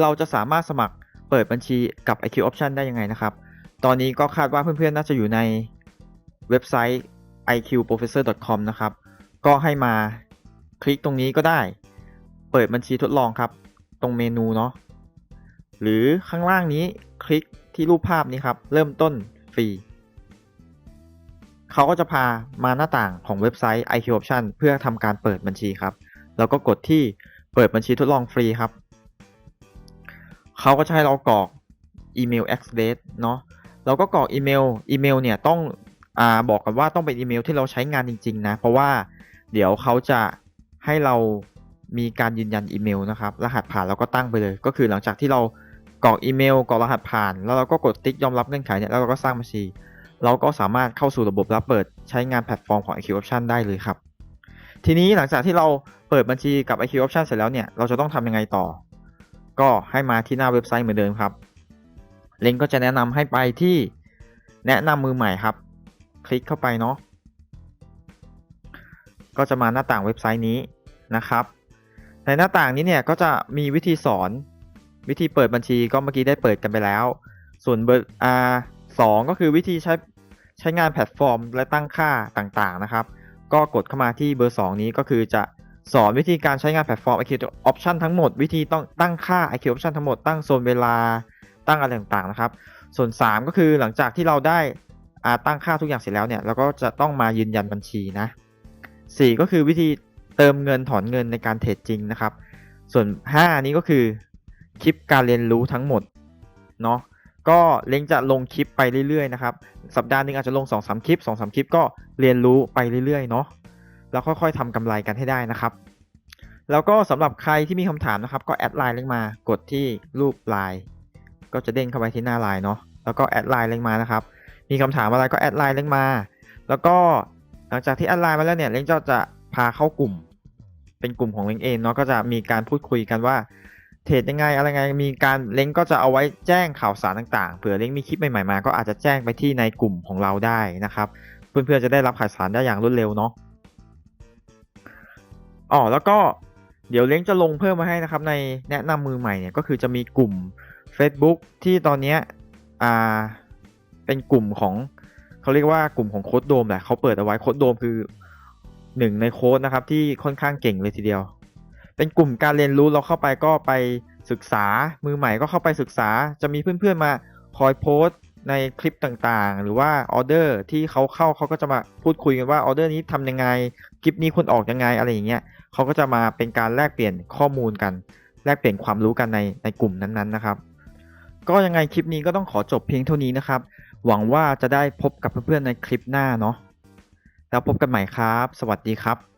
เราจะสามารถสมัครเปิดบัญชีกับ IQ Option ได้ยังไงนะครับ ตอนนี้ก็คาดว่าเพื่อนๆ น่าจะอยู่ในเว็บไซต์ iqprofessor.com นะครับ ก็ให้มาคลิกตรงนี้ก็ได้ เปิดบัญชีทดลองครับ ตรงเมนูเนาะ หรือข้างล่างนี้คลิกที่รูปภาพนี้ครับ เริ่มต้นฟรี เขาก็จะพามาหน้าต่างของเว็บไซต์ IQ Option เพื่อทำการเปิดบัญชีครับ แล้วก็กดที่เปิดบัญชีทดลองฟรีครับ เขาก็จะให้เรากรอกอีเมล address เนาะเราก็กรอกอีเมลอีเมลเนี่ยต้องอ่าบอกกันว่าต้องเป็นอีเมลที่เราใช้งานจริง ๆ นะ เพราะว่าเดี๋ยวเขาจะให้เรามีการยืนยันอีเมลนะครับ รหัสผ่านเราก็ตั้งไปเลย ก็คือหลังจากที่เรากรอกอีเมลกรอกรหัสผ่าน แล้วเราก็กดติ๊กยอมรับเงื่อนไขเนี่ยแล้วเราก็สร้างบัญชี เราก็สามารถเข้าสู่ระบบและเปิดใช้งานแพลตฟอร์มของ IQ Option ได้เลยครับ ทีนี้หลังจากที่เราเปิดบัญชีกับ IQ Option เสร็จแล้วเนี่ยเราจะต้องทำยังไงต่อ ก็ให้มาที่หน้าเว็บไซต์เหมือนเดิมครับ เล้งก็จะแนะนำให้ไปที่แนะนำมือใหม่ครับ คลิกเข้าไปเนาะก็จะมาหน้าต่างเว็บไซต์นี้นะครับ ในหน้าต่างนี้เนี่ยก็จะมีวิธีสอนวิธีเปิดบัญชีก็เมื่อกี้ได้เปิดกันไปแล้ว ส่วนเบอร์อ่าสองก็คือวิธีใช้ใช้งานแพลตฟอร์มและตั้งค่าต่างๆนะครับ ก็กดเข้ามาที่เบอร์ 2 นี้ก็คือจะ สอนวิธีการใช้งานแพลตฟอร์ม IQ Option ทั้งหมด วิธีต้องตั้งค่า IQ Option ทั้งหมด ตั้งโซนเวลา ตั้งอะไรต่างๆนะครับ ส่วน 3 ก็คือหลังจากที่เราได้าตั้งค่าทุกอย่างเสร็จแล้วเนี่ย เราก็จะต้องมายืนยันบัญชีนะ 4 ก็คือวิธีเติมเงินถอนเงินในการเทรดจริงนะครับ ส่วน 5 นี้ก็คือคลิปการเรียนรู้ทั้งหมดเนาะ ก็เล้งจะลงคลิปไปเรื่อยๆนะครับ สัปดาห์หนึงอาจจะลง 2-3 คลิป 2-3 คลิปก็เรียนรู้ไปเรื่อยๆเนาะ แล้วค่อยๆทำกำไรกันให้ได้นะครับ แล้วก็สำหรับใครที่มีคำถามนะครับ ก็แอดไลน์เล้งมากดที่รูปไลน์ก็จะเด้งเข้าไปที่หน้าไลน์เนาะแล้วก็แอดไลน์เล้งมานะครับ มีคำถามอะไรก็แอดไลน์เล้งมา แล้วก็หลังจากที่แอดไลน์มาแล้วเนี่ยเล้งก็จะพาเข้ากลุ่ม เป็นกลุ่มของเล้งเองเนาะก็จะมีการพูดคุยกันว่าเทรดยังไงอะไรไงมีการเล้งก็จะเอาไว้แจ้งข่าวสารต่างๆ เผื่อเล้งมีคลิปใหม่ๆมา ก็อาจจะแจ้งไปที่ในกลุ่มของเราได้นะครับ เพื่อนๆจะได้รับข่าวสารได้อย่างรวดเร็วเนาะ อ๋อแล้วก็เดี๋ยวเล้งจะลงเพิ่มมาให้นะครับ ในแนะนำมือใหม่เนี่ยก็คือจะมีกลุ่ม Facebook ที่ตอนนี้อ่าเป็นกลุ่มของเขาเรียกว่ากลุ่มของโค้ดโดมแหละเขาเปิดเอาไว้โค้ดโดมคือหนึ่งในโค้ดนะครับที่ค่อนข้างเก่งเลยทีเดียว เป็นกลุ่มการเรียนรู้เราเข้าไปก็ไปศึกษามือใหม่ก็เข้าไปศึกษา จะมีเพื่อนๆมาคอยโพสต์ ในคลิปต่างๆ หรือว่าออเดอร์ที่เขาเข้าเขาก็จะมาพูดคุยกันว่าออเดอร์นี้ทำยังไงคลิปนี้ควรออกยังไงอะไรอย่างเงี้ยเขาก็จะมาเป็นการแลกเปลี่ยนข้อมูลกัน แลกเปลี่ยนความรู้กันในในกลุ่มนั้นๆนะครับ ก็ยังไงคลิปนี้ก็ต้องขอจบเพียงเท่านี้นะครับ หวังว่าจะได้พบกับเพื่อนๆในคลิปหน้าเนาะแล้วพบกันใหม่ครับ สวัสดีครับ